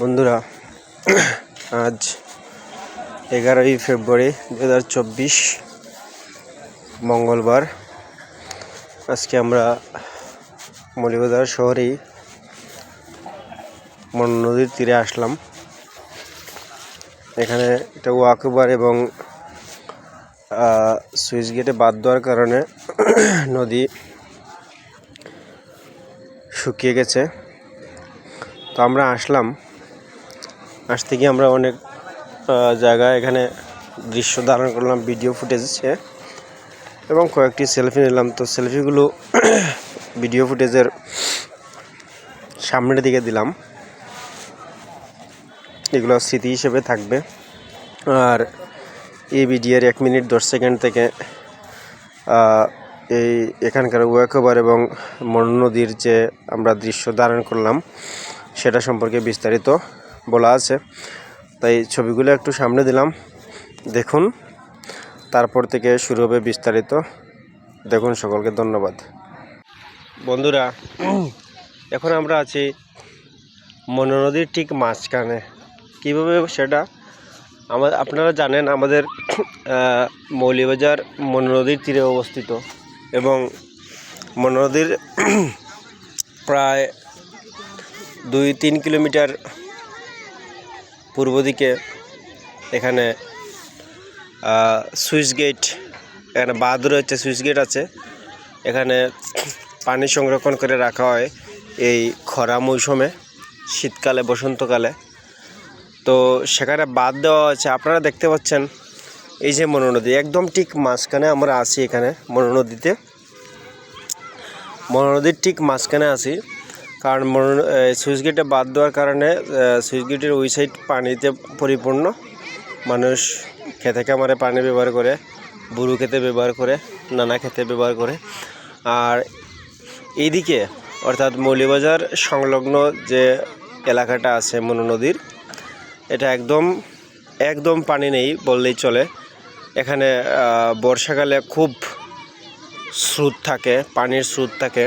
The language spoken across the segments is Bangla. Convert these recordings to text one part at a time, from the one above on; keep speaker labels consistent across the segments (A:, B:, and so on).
A: বন্ধুরা, আজ এগারোই ফেব্রুয়ারি দু হাজার চব্বিশ, মঙ্গলবার। আজকে আমরা মৌলিবাজার শহরেই মন নদীর তীরে আসলাম। এখানে একটা ওয়াকওভার এবং সুইচ গেটে বাদ দেওয়ার কারণে নদী শুকিয়ে গেছে। তো আমরা আসলাম। আসতে গিয়ে আমরা অনেক আহ, জায়গায় এখানে দৃশ্য ধারণ করলাম ভিডিও ফুটেজে এবং কয়েকটি সেলফি নিলাম। তো সেলফিগুলো ভিডিও ফুটেজের সামনের দিকে দিলাম। এগুলো স্মৃতি হিসেবে থাকবে। আর এই ভিডিওর এক মিনিট দশ সেকেন্ড থেকে এই এখানকার ওয়াকওভার এবং মন নদীর যে আমরা দৃশ্য ধারণ করলাম সেটা সম্পর্কে বিস্তারিত বলা আছে। তাই ছবিগুলো একটু সামনে দিলাম। দেখুন, তারপর থেকে শুরু হবে বিস্তারিত। দেখুন সকলকে ধন্যবাদ। বন্ধুরা, এখন আমরা আছি মনো নদীর ঠিক মাঝখানে। কীভাবে সেটা? আমাদের আপনারা জানেন আমাদের মৌলিবাজার মনো নদীর তীরে অবস্থিত এবং মনো নদীর প্রায় দুই তিন কিলোমিটার পূর্ব দিকে এখানে সুইচ গেট, এখানে বাঁধ রয়েছে, সুইচ গেট আছে। এখানে পানি সংরক্ষণ করে রাখা হয় এই খরা মৌসুমে, শীতকালে, বসন্তকালে। তো সেখানে বাদ দেওয়া আছে আপনারা দেখতে পাচ্ছেন এই যে মনোনদী একদম ঠিক মাঝখানে আমরা আছি এখানে মনোনদীতে মনোনদীর ঠিক মাঝখানে আছি। কারণ সুইচ গেটে বাদ দেওয়ার কারণে সুইচ গেটের ওই সাইড পানিতে পরিপূর্ণ। মানুষ খেতে কামারে পানি ব্যবহার করে বুড়ো খেতে ব্যবহার করে, নানা খেতে ব্যবহার করে। আর এইদিকে, অর্থাৎ মৌলিবাজার সংলগ্ন যে এলাকাটা আছে মনো নদীর, এটা একদম একদম পানি নেই বললেই চলে। এখানে বর্ষাকালে খুব স্রোত থাকে, পানির স্রোত থাকে।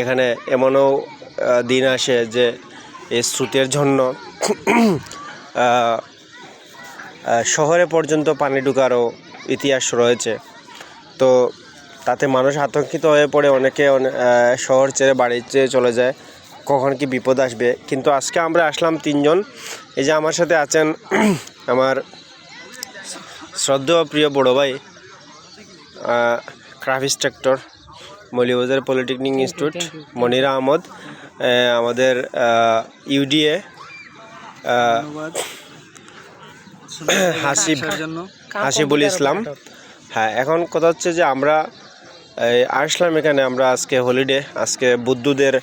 A: এখানে এমনও দিন আসে যে এই স্রোতের জন্য শহরে পর্যন্ত পানি ঢুকারও ইতিহাস রয়েছে। তো তাতে মানুষ আতঙ্কিত হয়ে পড়ে, অনেকে শহর ছেড়ে বাড়িতে চলে যায়, কখন কি বিপদ আসবে? কিন্তু আজকে আমরা আসলাম তিনজন। এই যে আমার সাথে আছেন আমার শ্রদ্ধেয় প্রিয় বড় ভাই craft instructor. Moulvibazar polytechnic institute Monira Ahmed আহ, আমাদের ইউডিএ হাসিব হাসিবুল ইসলাম। হ্যাঁ এখন কথা হচ্ছে যে আমরা এই, আসলাম এখানে আমরা আজকে হলিডে আজকে বুদ্ধদের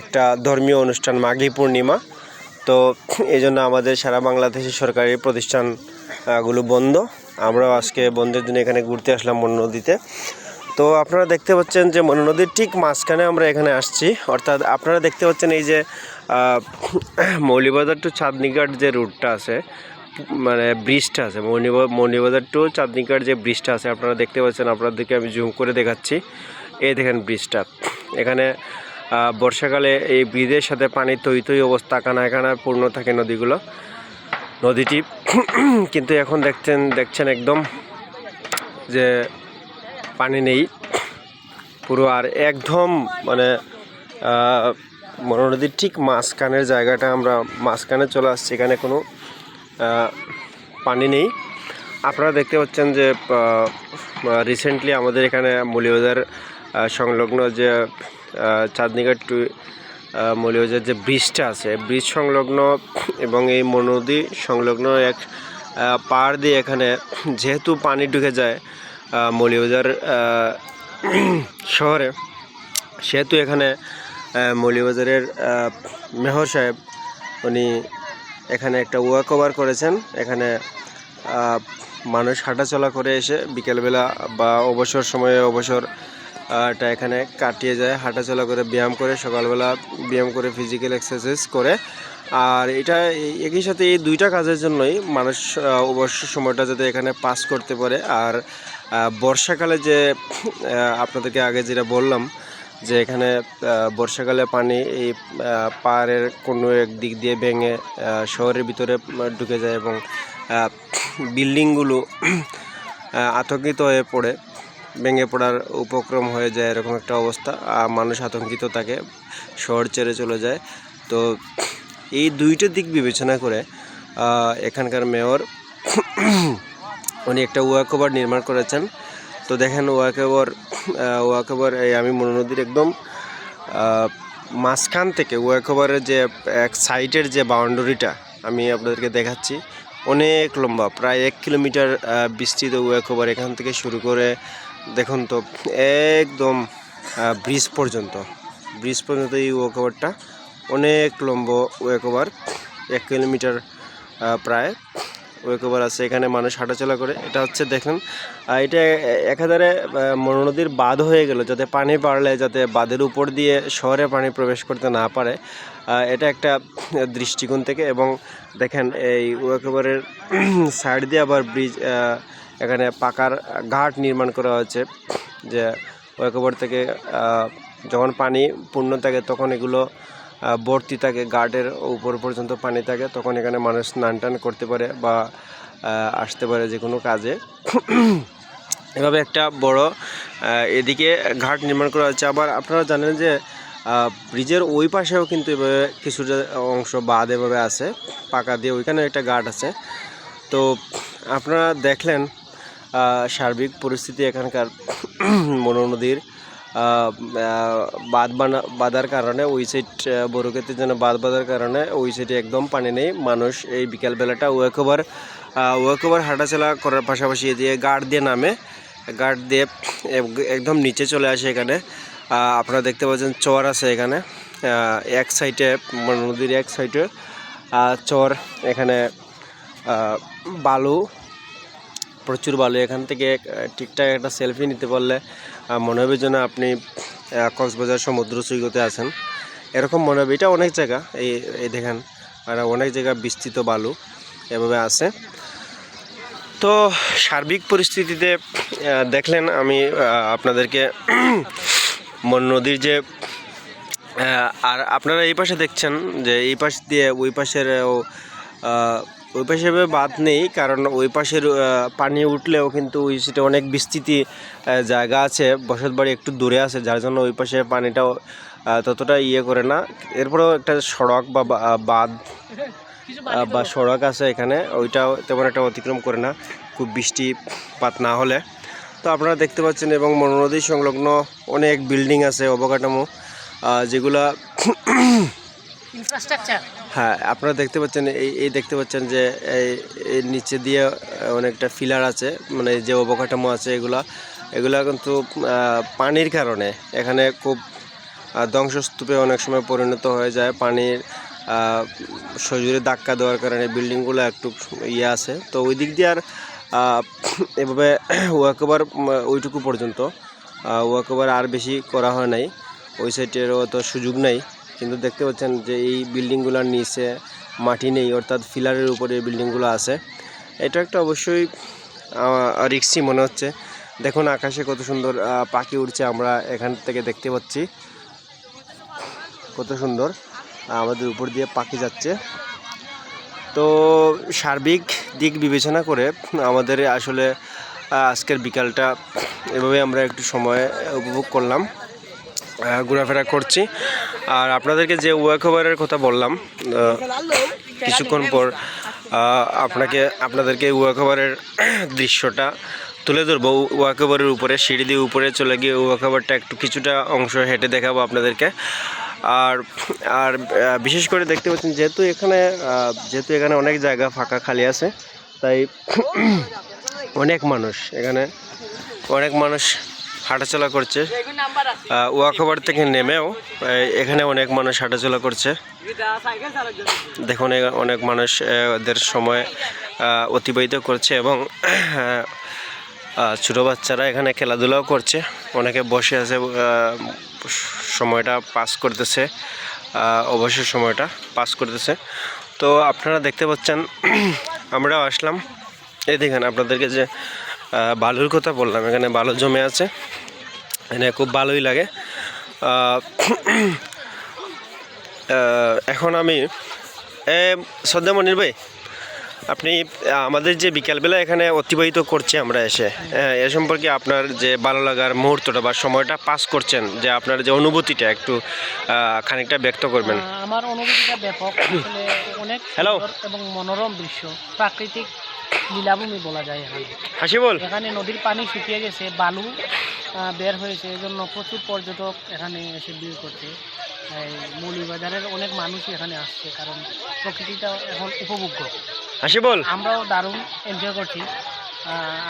A: একটা ধর্মীয় অনুষ্ঠান মাঘী পূর্ণিমা। তো এই জন্য আমাদের সারা বাংলাদেশের সরকারি প্রতিষ্ঠানগুলো বন্ধ। আমরাও আজকে বন্ধের দিনে এখানে ঘুরতে আসলাম মন নদীতে। তো আপনারা দেখতে পাচ্ছেন যে নদীর ঠিক মাঝখানে আমরা এখানে আসছি। অর্থাৎ আপনারা দেখতে পাচ্ছেন এই যে মৌলিবাজার টু চাঁদনিঘাট যে রুটটা আছে মানে ব্রিজটা আছে, মৌলিবা, মৌলিবাজার টু চাঁদনিঘাট যে ব্রিজটা আছে, আপনারা দেখতে পাচ্ছেন, আপনাদেরকে আমি জুম করে দেখাচ্ছি। এই দেখেন ব্রিজটা। এখানে বর্ষাকালে এই ব্রিজের সাথে পানি তৈ তৈ অবস্থা কানা কানা পূর্ণ থাকে নদীগুলো, নদীটি। কিন্তু এখন দেখছেন দেখছেন একদম যে পানি নেই। পুরো আর একদম মানে আহ, মনো নদীর ঠিক মাঝখানের জায়গাটা আমরা মাঝখানে চলে আসছি এখানে কোনো পানি নেই। আপনারা দেখতে পাচ্ছেন যে রিসেন্টলি আমাদের এখানে মৌলিবাজার সংলগ্ন যে চাঁদনিঘাট টু মৌলিবাজার যে ব্রিজটা আছে ব্রিজ সংলগ্ন এবং এই মনোনদী সংলগ্ন এক আহ, পাড় দিয়ে এখানে যেহেতু পানি ঢুকে যায় মৌলিবাজার শহরে, সেহেতু এখানে মৌলিবাজারের মেহর সাহেব, উনি এখানে একটা ওয়াক ওভার করেছেন। এখানে মানুষ হাঁটাচলা করে এসে বিকেলবেলা বা অবসর সময়ে অবসর টা এখানে কাটিয়ে যায়, হাঁটাচলা করে, ব্যায়াম করে, সকালবেলা ব্যায়াম করে ফিজিক্যাল এক্সারসাইজ করে। আর এটা একই সাথে এই দুইটা কাজের জন্যই মানুষ অবসর সময়টা যাতে এখানে পাস করতে পারে। আর বর্ষাকালে যে আপনাদেরকে আগে যেটা বললাম, যে এখানে বর্ষাকালে পানি এই পাহাড়ের কোনো এক দিক দিয়ে ভেঙে শহরের ভিতরে ঢুকে যায় এবং বিল্ডিংগুলো আতঙ্কিত হয়ে পড়ে, ভেঙে পড়ার উপক্রম হয়ে যায় এরকম একটা অবস্থা মানুষ আতঙ্কিত থাকে, শহর ছেড়ে চলে যায়। তো এই দুইটা দিক বিবেচনা করে এখানকার মেয়র উনি একটা ওয়াকওভার নির্মাণ করেছেন। তো দেখেন ওয়াকওভার ওয়াকওভার এই আমি মনো নদীর একদম মাঝখান থেকে ওয়াকওভারের যে এক সাইডের যে বাউন্ডারিটা আমি আপনাদেরকে দেখাচ্ছি, অনেক লম্বা, প্রায় এক কিলোমিটার বিস্তৃত ওয়াকওভার এখান থেকে শুরু করে, দেখুন তো, একদম ব্রিজ পর্যন্ত ব্রিজ পর্যন্ত এই ওয়াকওভারটা অনেক লম্বা ওয়াকওভার এক কিলোমিটার প্রায়। ওয়েকওভার আছে, এখানে মানুষ হাঁটাচলা করে। এটা হচ্ছে দেখেন এটা একাধারে নদীর বাঁধ হয়ে গেল, যাতে পানি বাড়লে, যাতে বাঁধের উপর দিয়ে শহরে পানি প্রবেশ করতে না পারে। এটা একটা দৃষ্টিকোণ থেকে এবং দেখেন, এই ওয়েকওভারের সাইড দিয়ে আবার ব্রিজ এখানে পাকার ঘাট নির্মাণ করা হয়েছে, যে ওয়েকওভার থেকে যখন পানি পূর্ণ থাকে, তখন এগুলো ভর্তি থাকে গার্ডের উপর পর্যন্ত পানি থাকে তখন এখানে মানুষ স্নান টান করতে পারে বা আসতে পারে যে কোনো কাজে। এভাবে একটা বড় এদিকে ঘাট নির্মাণ করা হচ্ছে আবার আপনারা জানেন যে ব্রিজের ওই পাশেও কিন্তু এভাবে কিছুটা অংশ বাদ এভাবে আছে পাকা দিয়ে ওইখানে একটা ঘাট আছে। তো আপনারা দেখলেন সার্বিক পরিস্থিতি এখানকার মনো নদীর আহ, আহ, বাঁধ বানা, বাঁধার কারণে ওই সাইড বড়ক্ষেত্রের যেন বাঁধ বাঁধার কারণে ওই সাইডে একদম পানি নেই। মানুষ এই বিকালবেলাটা ওয়াকওভার ওয়াকওভার হাঁটাচলা করার পাশাপাশি দিয়ে গার্ড দিয়ে নামে। গার্ড দিয়ে একদম নিচে চলে আসে এখানে। আপনারা দেখতে পাচ্ছেন চর আছে এখানে। এক সাইডে মনো নদীর এক সাইডে চর, এখানে বালু, প্রচুর বালু। এখান থেকে ঠিকঠাক একটা সেলফি নিতে পারলে মনে হবে যেন আপনি কক্সবাজার সমুদ্র সৈকতে আছেন। এরকম মনে হবে এটা অনেক জায়গা, এই এই দেখেন, আর অনেক জায়গা বিস্তৃত বালু এভাবে আছে। তো সার্বিক পরিস্থিতিতে দেখলেন আমি আপনাদেরকে মন নদীর যে আর আপনারা এই পাশে দেখছেন যে এই পাশ দিয়ে ওই পাশের ওই পাশে বাদ নেই, কারণ ওই পাশের পানি উঠলেও কিন্তু ওই সেটা অনেক বিস্তৃতি জায়গা আছে, বসত বাড়ি একটু দূরে আছে, যার জন্য ওই পাশে পানিটাও ততটা ইয়ে করে না। এরপরেও একটা সড়ক বা বাঁধ বা সড়ক আছে এখানে, ওইটাও তেমন একটা অতিক্রম করে না, খুব বৃষ্টিপাত না হলে। তো আপনারা দেখতে পাচ্ছেন এবং মনোনদী সংলগ্ন অনেক বিল্ডিং আছে, অবকাঠামো যেগুলা হ্যাঁ আপনারা দেখতে পাচ্ছেন, এই এই দেখতে পাচ্ছেন যে, এই নিচে দিয়ে অনেকটা ফিলার আছে মানে যে অবকাঠামো আছে এগুলা এগুলা কিন্তু পানির কারণে এখানে খুব ধ্বংসস্তূপে অনেক সময় পরিণত হয়ে যায়, পানির সজোরে ধাক্কা দেওয়ার কারণে বিল্ডিংগুলো একটু ইয়ে আছে। তো ওই দিক দিয়ে আর এভাবে ওয়াকওভার ওইটুকু পর্যন্ত ওয়াকওভার আর বেশি করা হয় নাই, ওই সাইডেরও অত সুযোগ নাই। কিন্তু দেখতে পাচ্ছেন যে এই বিল্ডিংগুলোর নিচে মাটি নেই, অর্থাৎ ফিলারের উপরে বিল্ডিংগুলো আছে। এটা একটা অবশ্যই রিক্সি মনে হচ্ছে। দেখুন আকাশে কত সুন্দর পাখি উড়ছে আমরা এখান থেকে দেখতে পাচ্ছি। কত সুন্দর আমাদের উপর দিয়ে পাখি যাচ্ছে। তো সার্বিক দিক বিবেচনা করে আমাদের আসলে আজকের বিকালটা এভাবে আমরা একটু সময় উপভোগ করলাম। ঘোরাফেরা করছি। আর আপনাদেরকে যে ওয়াকওভারের কথা বললাম কিছুক্ষণ পর আপনাকে, আপনাদেরকে ওয়াকওভারের দৃশ্যটা তুলে ধরবো। ওয়াকওভারের উপরে, সিঁড়ি দিয়ে উপরে চলে গিয়ে ওয়াকওভারটা একটু কিছুটা অংশ হেঁটে দেখাবো আপনাদেরকে। আর আর বিশেষ করে দেখতে পাচ্ছেন, যেহেতু এখানে যেহেতু এখানে অনেক জায়গা ফাঁকা খালি আছে, তাই অনেক মানুষ এখানে, অনেক মানুষ হাঁটাচলা করছে। ওয়াকওভার থেকে নেমেও এখানে অনেক মানুষ হাঁটাচলা করছে। দেখুন অনেক মানুষ ওদের সময় অতিবাহিত করছে এবং ছোটো বাচ্চারা এখানে খেলাধুলাও করছে। অনেকে বসে আছে সময়টা পাস করতেছে অবসর সময়টা পাস করতেছে। তো আপনারা দেখতে পাচ্ছেন আমরাও আসলাম। এই দেখেন আপনাদেরকে যে বালুর কথা বললাম এখানে বালু জমে আছে। এখানে খুব ভালোই লাগে। এখন আমি এ শ্রদ্ধা মনির ভাই আপনি আমাদের যে বিকালবেলা এখানে অতিবাহিত করছি আমরা এসে হ্যাঁ, এ সম্পর্কে আপনার যে ভালো লাগার মুহূর্তটা বা সময়টা পাস করছেন যে আপনার যে অনুভূতিটা একটু খানিকটা ব্যক্ত করবেন।
B: আমার অনুভূতিটা ব্যাপক। অনেক
A: Hello.
B: এবং মনোরম দৃশ্য। প্রাকৃতিক লীলাভূমি বলা যায় এখানে।
A: হাসি বল।
B: এখানে নদীর পানি শুকিয়ে গেছে বালু বের হয়েছে এজন্য প্রচুর পর্যটক এখানে এসে ভিড় করছে। এই মৌলিবাজারের অনেক মানুষই এখানে আসছে কারণ প্রকৃতিটা এখন উপভোগ্য।
A: হাসি বল।
B: আমরাও দারুণ এনজয় করছি।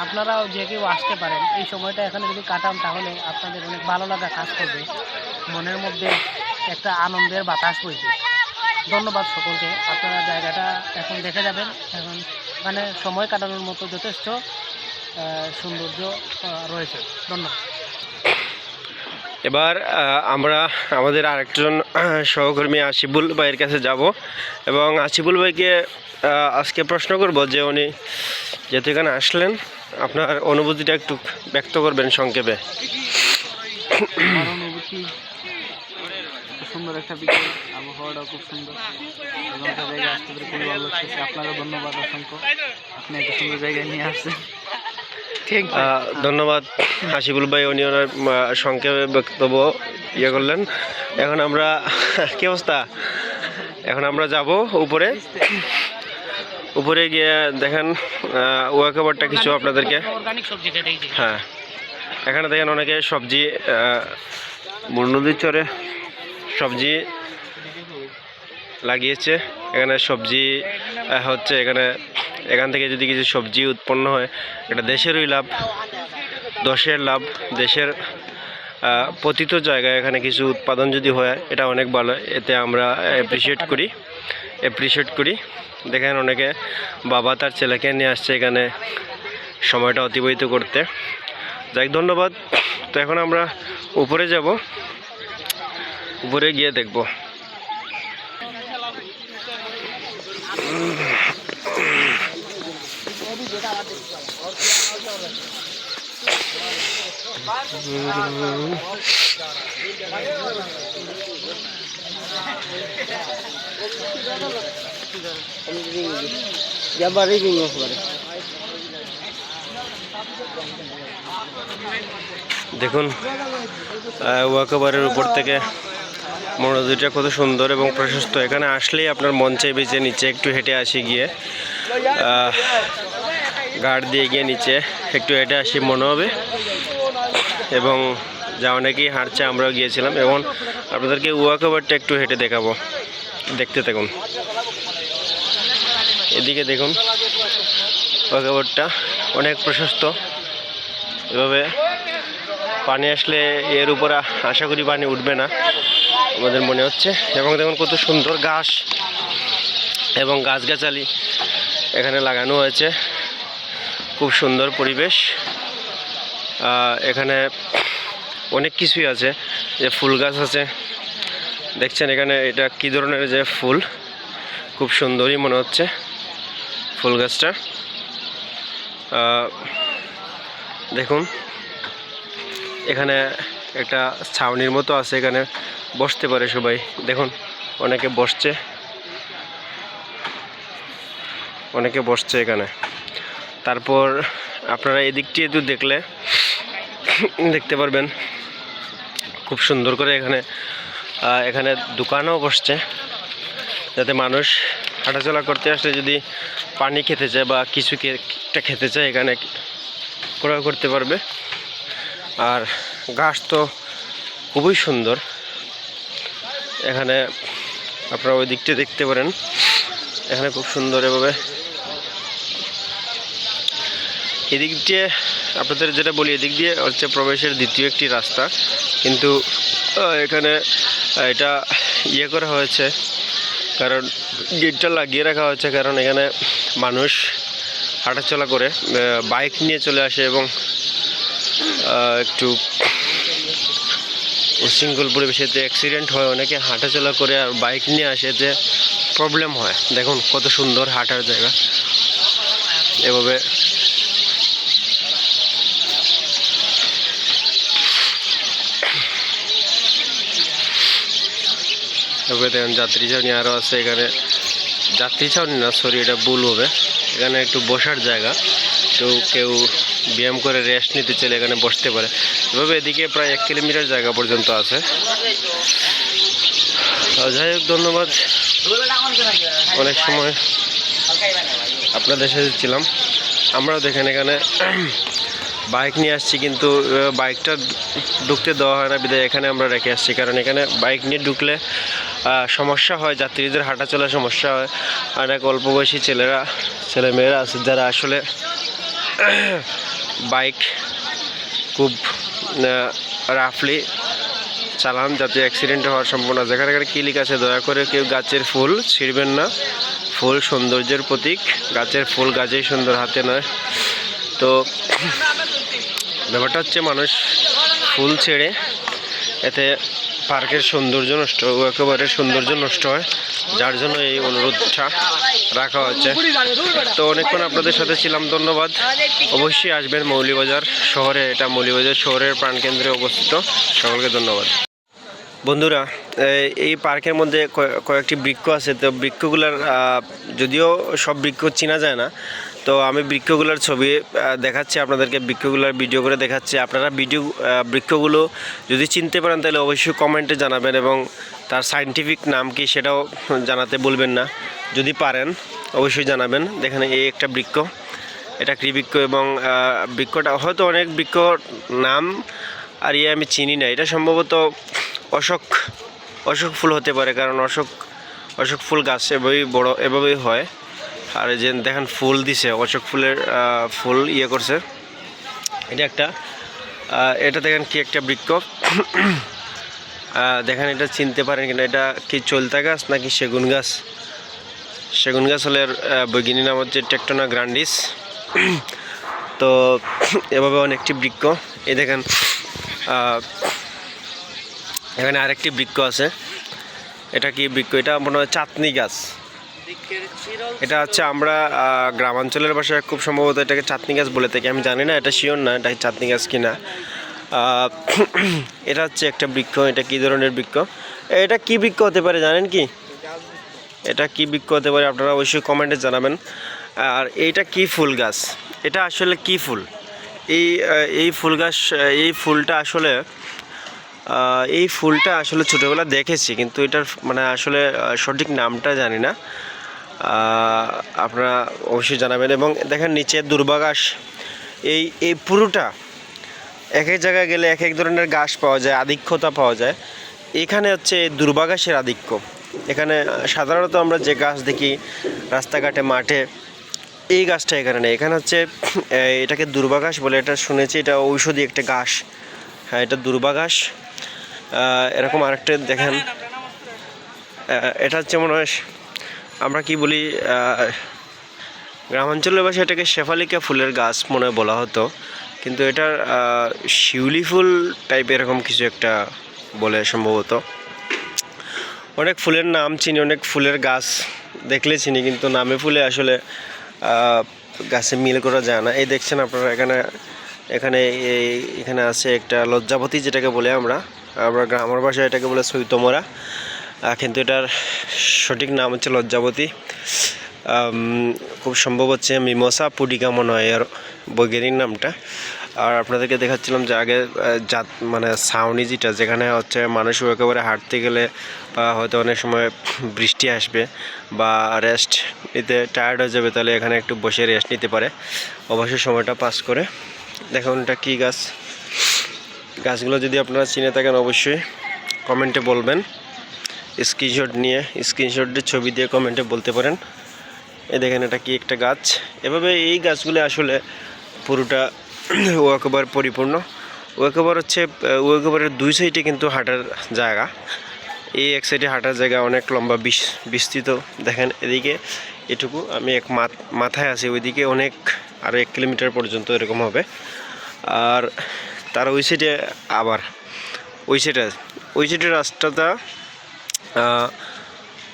B: আপনারাও যে কেউ আসতে পারেন এই সময়টা এখানে যদি কাটান তাহলে আপনাদের অনেক ভালো লাগা কাজ করবে। মনের মধ্যে একটা আনন্দের বাতাস বইবে। ধন্যবাদ সকলকে। আপনারা জায়গাটা এখন দেখে যাবেন। এখন মানে সময় কাটানোর মতো যথেষ্ট সৌন্দর্য রয়েছে। ধন্যবাদ।
A: এবার আমরা আমাদের আরেকজন সহকর্মী আসিবুল ভাইয়ের কাছে যাব এবং আসিবুল ভাইকে আজকে প্রশ্ন করব যে উনি যেহেতু এখানে আসলেন আপনার অনুভূতিটা একটু ব্যক্ত করবেন সংক্ষেপে।
C: অনুভূতি সুন্দর একটা বিকেল আবহাওয়াটাও খুব সুন্দর। এবং একটা জায়গায় আসতে পেরে খুবই ভালো লাগতেছে আপনারও ধন্যবাদ অসংখ্য। আপনি এত সুন্দর জায়গায় নিয়ে আসছেন।
A: ধন্যবাদ। হাসিবুল ভাই উনি ওনার সংক্ষেপে বক্তব্য ইয়ে করলেন। এখন আমরা কি অবস্থা? এখন আমরা যাব উপরে। উপরে গিয়ে দেখেন ওয়াকাবারটা কিছু আপনাদেরকে।
B: অর্গানিক সবজি খেতেই
A: হ্যাঁ। এখানে দেখেন অনেকে সবজি নদীর চরে। সবজি লাগিয়েছে। এখানে সবজি হচ্ছে এখানে, এখান থেকে যদি কিছু সবজি উৎপন্ন হয়, এটা দেশেরই লাভ, দশের লাভ, দেশের পতিত জায়গায় এখানে কিছু উৎপাদন যদি হয়, এটা অনেক ভালো। এতে আমরা অ্যাপ্রিসিয়েট করি অ্যাপ্রিসিয়েট করি। দেখেন অনেকে বাবা তার ছেলেকে নিয়ে আসছে এখানে সময়টা অতিবাহিত করতে। যাই ধন্যবাদ। তো এখন আমরা উপরে যাব। উপরে গিয়ে দেখব।
C: যাবারই বিনিয়োগ করে
A: দেখুন ওয়াকাবারের উপর থেকে মনোদীটা কত সুন্দর এবং প্রশস্ত। এখানে আসলেই আপনার মন চাইবে যে নিচে একটু হেঁটে আসি গিয়ে। গার্ড দিয়ে গিয়ে নিচে একটু হেঁটে আসি মনে হবে। এবং যা অনেকেই হাঁটছে, আমরাও গিয়েছিলাম। এবং আপনাদেরকে ওয়াক ওভারটা একটু হেঁটে দেখাবো। দেখতে থাকুন। এদিকে দেখুন ওয়াক ওভারটা অনেক প্রশস্ত। এভাবে পানি আসলে এর উপর আশা করি পানি উঠবে না। আমাদের মনে হচ্ছে। এবং দেখুন কত সুন্দর ঘাস এবং গাছগাছালি এখানে লাগানো হয়েছে। খুব সুন্দর পরিবেশ। এখানে অনেক কিছুই আছে। যে ফুল গাছ আছে। দেখছেন এখানে এটা কি ধরনের যে ফুল? খুব সুন্দরই মনে হচ্ছে ফুল গাছটা। দেখুন, এখানে একটা ছাউনির মতো আছে এখানে। বসতে পারে সবাই। দেখুন, অনেকে বসছে। অনেকে বসছে এখানে। তারপর আপনারা এদিকটি একটু দেখলে দেখতে পারবেন, খুব সুন্দর করে এখানে এখানে দোকানও বসছে, যাতে মানুষ হাঁটাচলা করতে আসলে যদি পানি খেতে চায় বা কিছু একটা খেতে চায়, এখানে ক্রয় করতে পারবে। আর গাছ তো খুবই সুন্দর। এখানে আপনারা ওই দিকটা দেখতে পারেন। এখানে খুব সুন্দর এভাবে। এদিক দিয়ে আপনাদের যেটা বলি, এদিক দিয়ে হচ্ছে প্রবেশের দ্বিতীয় একটি রাস্তা। কিন্তু এখানে এটা ইয়ে করা হয়েছে। কারণ গেটটা লাগিয়ে রাখা হয়েছে, কারণ এখানে মানুষ হাঁটাচলা করে বাইক নিয়ে চলে আসে এবং একটু উশৃঙ্খল পরিবেশেতে অ্যাক্সিডেন্ট হয়, অনেকে হাঁটাচলা করে আর বাইক নিয়ে আসে যে প্রবলেম হয়। দেখুন কত সুন্দর হাঁটার জায়গা। এভাবে তবে দেখেন যাত্রী ছাউনি আরও আছে, এখানে যাত্রী ছাউনি না সরি এটা ভুল হবে। এখানে একটু বসার জায়গা। কেউ কেউ ব্যায়াম করে রেস্ট নিতে চলে এখানে বসতে পারে। এভাবে এদিকে প্রায় এক কিলোমিটার জায়গা পর্যন্ত আছে। যাই হোক, ধন্যবাদ। অনেক সময় আপনাদের সাথে ছিলাম। আমরাও দেখেন এখানে বাইক নিয়ে আসছি, কিন্তু বাইকটা ঢুকতে দেওয়া হয় না, বিদায় এখানে আমরা রেখে আসছি। কারণ এখানে বাইক নিয়ে ঢুকলে সমস্যা হয়, যাত্রীদের হাঁটা চলার সমস্যা হয়। অনেক অল্প বয়সী ছেলেরা, ছেলেমেয়েরা আছে, যারা আসলে বাইক খুব রাফলি চালান যাতে অ্যাক্সিডেন্ট হওয়ার সম্ভাবনা। যেখানে এখানে কিলিক আছে, দয়া করে কেউ গাছের ফুল ছিঁড়বেন না। ফুল সৌন্দর্যের প্রতীক, গাছের ফুল গাছেই সুন্দর, হাতে নয়। তো, ব্যাপারটা হচ্ছে মানুষ ফুল ছেড়ে এতে পার্কের সৌন্দর্য নষ্ট, একেবারে সৌন্দর্য নষ্ট হয়। যার জন্য এই অনুরোধটা রাখা হচ্ছে। তো অনেকক্ষণ আপনাদের সাথে ছিলাম, ধন্যবাদ। অবশ্যই আসবেন মৌলিবাজার শহরে, এটা মৌলিবাজার শহরের প্রাণকেন্দ্রে অবস্থিত। সকলকে ধন্যবাদ। বন্ধুরা এই- পার্কের মধ্যে কয়ে- কয়েকটি বৃক্ষ আছে। তো বৃক্ষগুলোর যদিও সব বৃক্ষ চেনা যায় না তো আমি বৃক্ষগুলোর ছবি দেখাচ্ছি, আপনাদেরকে বৃক্ষগুলোর ভিডিও করে দেখাচ্ছি। আপনারা ভিডিও বৃক্ষগুলো যদি চিনতে পারেন, তাহলে অবশ্যই কমেন্টে জানাবেন এবং তার সাইন্টিফিক নাম কি সেটাও জানাতে বলবেন না। যদি পারেন, অবশ্যই জানাবেন। দেখেন, এই একটা বৃক্ষ, এটা কি বৃক্ষ এবং বৃক্ষটা, হয়তো অনেক বৃক্ষ নাম আর ইয়ে আমি চিনি না। এটা সম্ভবত অশোক অশোক ফুল হতে পারে, কারণ অশোক অশোক ফুল গাছ এভাবেই বড়, এভাবেই হয়। আর এই যে দেখেন ফুল দিছে, অশোক ফুলের ফুল ইয়ে করছে। এটা একটা এটা দেখেন কি একটা বৃক্ষ। দেখেন এটা চিনতে পারেন কিনা, এটা কি চলতা গাছ নাকি সেগুন গাছ? সেগুন গাছ হলে বৈজ্ঞানিক নাম হচ্ছে টেকটোনা গ্রান্ডিস তো এভাবে অনেকটি বৃক্ষ। এই দেখেন এখানে আরেকটি বৃক্ষ আছে। এটা কি বৃক্ষ? এটা মনে হয় চাঁদনি গাছ। এটা হচ্ছে আমরা গ্রামাঞ্চলের ভাষায় খুব সম্ভবত এটাকে চাঁদনি গাছ বলে থাকি। আমি জানি না এটা শিওর না এটা চাঁদনি গাছ কিনা। এটা হচ্ছে একটা বৃক্ষ এটা কি ধরনের বৃক্ষ? এটা কি বৃক্ষ হতে পারে জানেন কি? এটা কি বৃক্ষ হতে পারে আপনারা অবশ্যই কমেন্টে জানাবেন। আর এইটা কি ফুল গাছ? এটা আসলে কি ফুল? এই এই ফুল গাছ এই ফুলটা আসলে এই ফুলটা আসলে ছোটোবেলা দেখেছি কিন্তু এটার মানে আসলে সঠিক নামটা জানি না। আপনারা অবশ্যই জানাবেন। এবং দেখেন নিচে দুর্বাঘাস এই এই পুরোটা, এক এক জায়গায় গেলে এক এক ধরনের ঘাস পাওয়া যায়, আধিক্যতা পাওয়া যায়। এখানে হচ্ছে দুর্বাঘাসের আধিক্য। এখানে সাধারণত আমরা যে গাছ দেখি, রাস্তাঘাটে, মাঠে, এই গাছটা এখানে নেই। এখানে হচ্ছে এটাকে দুর্বাঘাস বলে, এটা শুনেছি, এটা ঔষধি একটা ঘাস হ্যাঁ এটা দুর্বাঘাস এরকম আরেকটা দেখেন। এটা হচ্ছে মনে হয় আমরা কি বলি গ্রামাঞ্চলের ভাষায় এটাকে শেফালিকা ফুলের গাছ মনে বলা হতো। কিন্তু এটার শিউলি ফুল টাইপ এরকম কিছু একটা বলে সম্ভবত। অনেক ফুলের নাম চিনি, অনেক ফুলের গাছ দেখলে চিনি, কিন্তু নামে ফুলে আসলে গাছে মিল করা যায় না। এই দেখছেন আপনারা এখানে এখানে এখানে আছে একটা লজ্জাপতি যেটাকে বলে আমরা। আমরা গ্রামের ভাষায় এটাকে বলে সৈতমরা। কিন্তু এটার সঠিক নাম হচ্ছে লজ্জাবতী। খুব সম্ভব হচ্ছে মিমোসা পুডিকা মনে হয় এর বৈজ্ঞানিক নামটা। আর আপনাদেরকে দেখাচ্ছিলাম যে আগে জাত মানে ছাউনি যেটা, যেখানে হচ্ছে মানুষ একেবারে হাঁটতে গেলে বা হয়তো অনেক সময় বৃষ্টি আসবে বা রেস্ট নিতে টায়ার্ড হয়ে যাবে, তাহলে এখানে একটু বসে রেস্ট নিতে পারে। অবশ্যই সময়টা পাস করে। দেখুন এটা কী গাছ। গাছগুলো যদি আপনারা চিনে থাকেন অবশ্যই কমেন্টে বলবেন। স্ক্রিনশট নিয়ে স্ক্রিনশটের ছবি দিয়ে কমেন্টে বলতে পারেন। এ দেখেন এটা কি একটা গাছ। এভাবে এই গাছগুলো আসলে পুরোটা ওয়াকোবার পরিপূর্ণ। ওয়াকোবার হচ্ছে ওয়াকোবারের দুই সাইডে কিন্তু হাঁটার জায়গা। এই এক সাইডে হাঁটার জায়গা অনেক লম্বা বিস বিস্তৃত। দেখেন এদিকে এটুকু, আমি এক মাথায় আছি, ওইদিকে অনেক আরও এক কিলোমিটার পর্যন্ত এরকম হবে। আর তার ওই সাইডে আবার, ওই সাইডে ওই সাইডের রাস্তাটা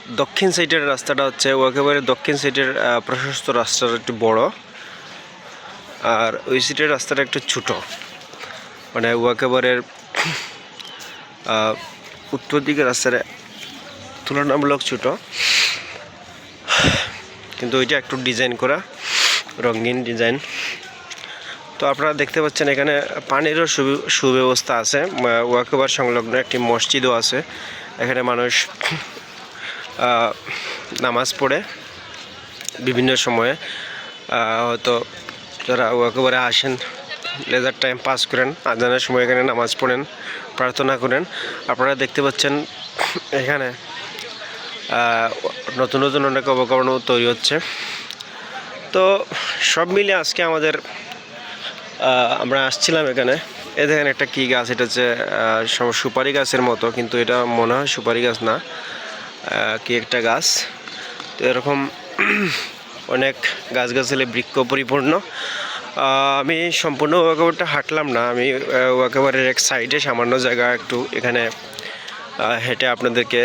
A: দক্ষিণ সাইডের রাস্তাটা হচ্ছে ও একেবারে দক্ষিণ সাইডের প্রশস্ত রাস্তাটা একটু বড়। আর ওই সাইডের রাস্তাটা একটু ছোটো। মানে ও একেবারে উত্তর দিকের রাস্তাটা তুলনামূলক ছোট। কিন্তু ওইটা একটু ডিজাইন করা, রঙিন ডিজাইন তো আপনারা দেখতে পাচ্ছেন এখানে পানিরও সুবি- সুব্যবস্থা আছে। ওয়াকেবার সংলগ্ন একটি মসজিদও আছে। এখানে মানুষ নামাজ পড়ে বিভিন্ন সময়ে। হয়তো যারা ওয়াকোবারে আসেন, লেজার টাইম পাস করেন, আজানের সময় এখানে নামাজ পড়েন, প্রার্থনা করেন। আপনারা দেখতে পাচ্ছেন এখানে নতুন নতুন অনেক অবকরণও তৈরি হচ্ছে। তো সব মিলে আজকে আমাদের আমরা আসছিলাম এখানে। এ দেখেন একটা কী গাছ, এটা হচ্ছে সুপারি গাছের মতো, কিন্তু এটা মনে হয় সুপারি গাছ না কি একটা গাছ। তো এরকম অনেক গাছ গাছগাছালি বৃক্ষ পরিপূর্ণ। আমি সম্পূর্ণ ওয়াকাবারটা হাঁটলাম না, আমি ওয়াকাবারের এক সাইডে সামান্য জায়গা একটু এখানে হেঁটে আপনাদেরকে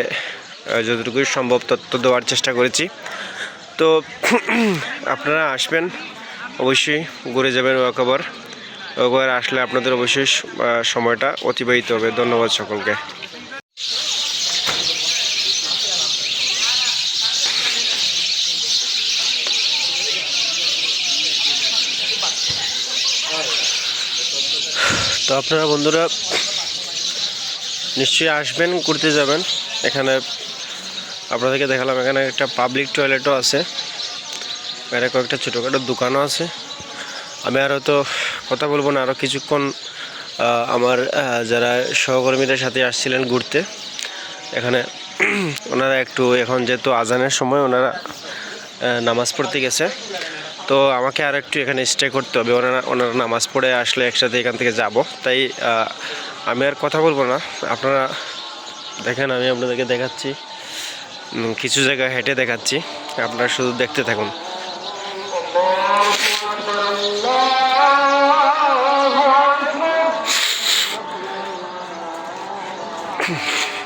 A: যতটুকু সম্ভব তথ্য দেওয়ার চেষ্টা করেছি। তো আপনারা আসবেন, অবশ্যই ঘুরে যাবেন ওয়াকাবার ওয়াকাবার আসলে আপনাদের অবশ্যই সময়টা অতিবাহিত হবে। ধন্যবাদ সকলকে। তো আপনারা বন্ধুরা নিশ্চয়ই আসবেন, ঘুরতে যাবেন। এখানে আপনাদেরকে দেখালাম, এখানে একটা পাবলিক টয়লেটও আছে। এখানে কয়েকটা ছোটোখাটো দোকানও আছে। আমি আরও তো কথা বলব না আরও কিছুক্ষণ আমার যারা সহকর্মীদের সাথে আসছিলেন ঘুরতে, এখানে ওনারা একটু, এখন যেহেতু আজানের সময় ওনারা নামাজ পড়তে গেছে, তো আমাকে আর একটু এখানে স্টে করতে হবে। ওনারা ওনারা নামাজ পড়ে আসলে একসাথে এখান থেকে যাব। তাই আমি আর কথা বলব না। আপনারা দেখেন, আমি আপনাদেরকে দেখাচ্ছি কিছু জায়গা হেঁটে দেখাচ্ছি। আপনারা শুধু দেখতে থাকুন।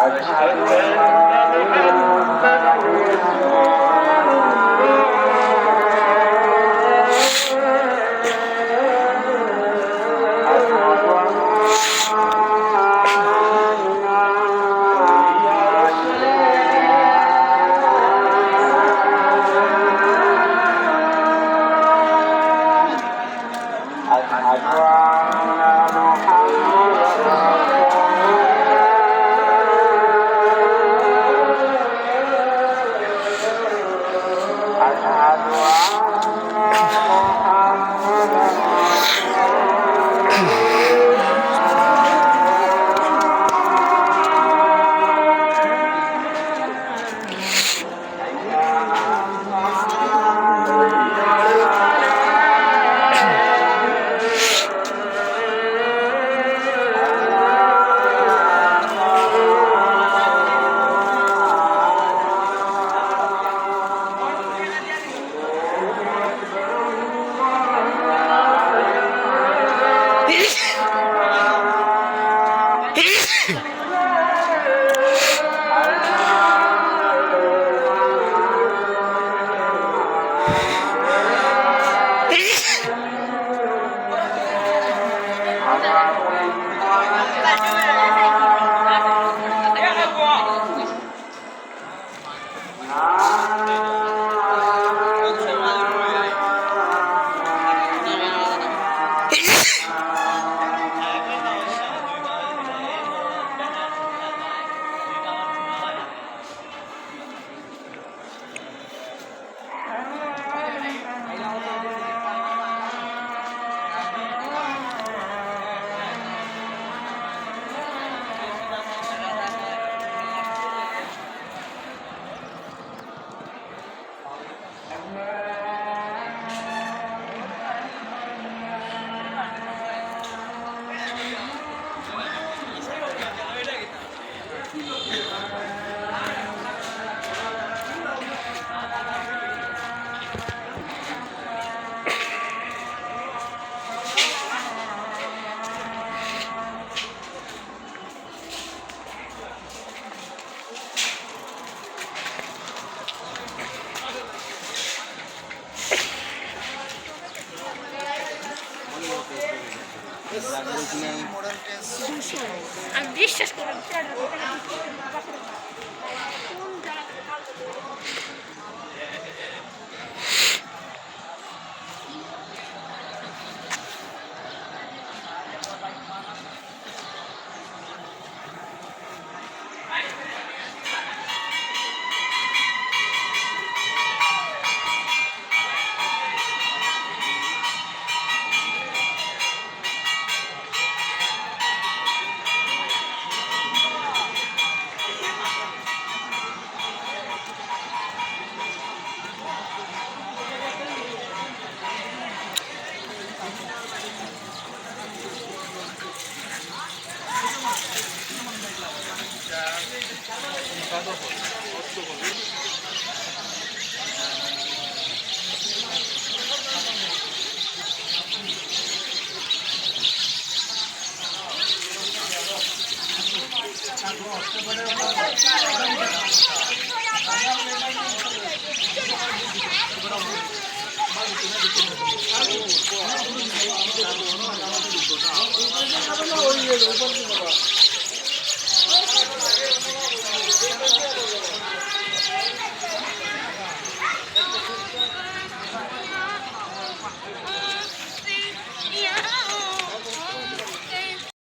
B: I, I will আমি বিশ্বাস করি